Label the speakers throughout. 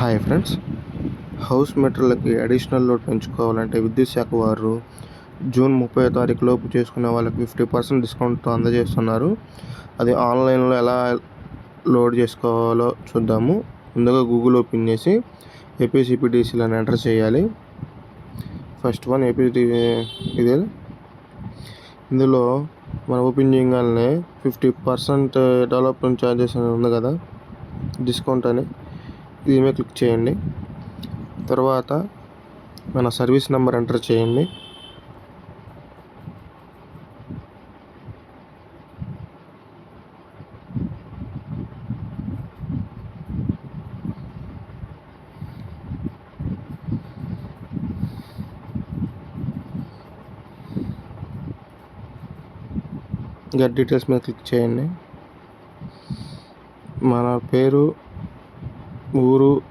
Speaker 1: Hi friends. House మెటర్లకి additional load పెంచుకోవాలంటే విద్యుత్ శాఖ వారు జూన్ ముప్పై తారీఖు లోపు చేసుకునే వాళ్ళకి ఫిఫ్టీ పర్సెంట్ డిస్కౌంట్తో అందజేస్తున్నారు. అది ఆన్లైన్లో ఎలా లోడ్ చేసుకోవాలో చూద్దాము. ముందుగా గూగుల్ ఓపెన్ చేసి ఏపీసీపీటీసీలు అని ఎంటర్ చేయాలి. ఫస్ట్ వన్ ఏపీటీ ఇది. ఇందులో మనం ఓపెన్ చేయగానే ఫిఫ్టీ పర్సెంట్ డెవలప్మెంట్ ఛార్జెస్ అని ఉంది కదా డిస్కౌంట్ అని. దీని మీద క్లిక్ చేయండి. తర్వాత మన సర్వీస్ నెంబర్ ఎంటర్ చేయండి. గట్ డీటెయిల్స్ మీద క్లిక్ చేయండి. మన పేరు ఊరు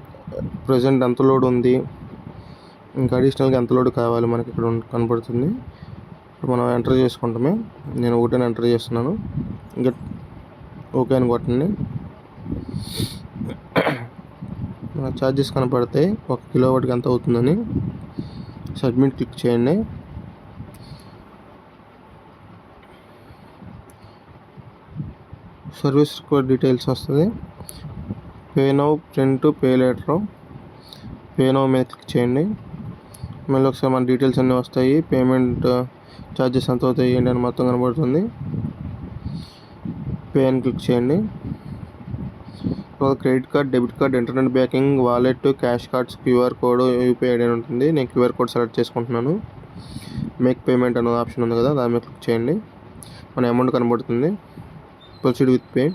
Speaker 1: ప్రజెంట్ ఎంత లోడ్ ఉంది? ఇంకా అడిషనల్గా ఎంత లోడ్ కావాలి మనకి ఇక్కడ కనపడుతుంది. ఇప్పుడు మనం ఎంటర్ చేసుకుంటామే. నేను ఒకటే ఎంటర్ చేస్తున్నాను. ఇంకా ఓకే అని కొట్టండి. మన ఛార్జెస్ కనపడతాయి. ఒక కిలో వాటికి ఎంత అవుతుందని. సబ్మిట్ క్లిక్ చేయండి. సర్వీస్ కోడ్ డీటెయిల్స్ వస్తుంది. Pay now print pay letter. Pay now మీద క్లిక్ చేయండి. మళ్ళీ ఒకసారి మన డీటెయిల్స్ అన్నీ వస్తాయి. పేమెంట్ ఛార్జెస్ ఎంత అవుతాయి ఏంటి అని మొత్తం కనబడుతుంది. పే అని క్లిక్ చేయండి. Credit card debit card internet banking wallet cash cards QR code UPI ID అని ఉంటుంది. నేను క్యూఆర్ కోడ్ సెలెక్ట్ చేసుకుంటున్నాను. మేక్ పేమెంట్ అనే ఆప్షన్ ఉంది కదా దాని మీద క్లిక్ చేయండి. మన అమౌంట్ కనబడుతుంది. Proceed with pay.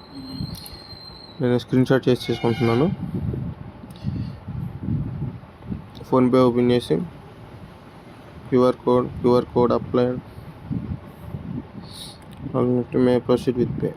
Speaker 1: నేను స్క్రీన్ షాట్ చేసి చేసుకుంటున్నాను. ఫోన్పే ఓపెన్ చేసి QR code QR code apply May proceed with pay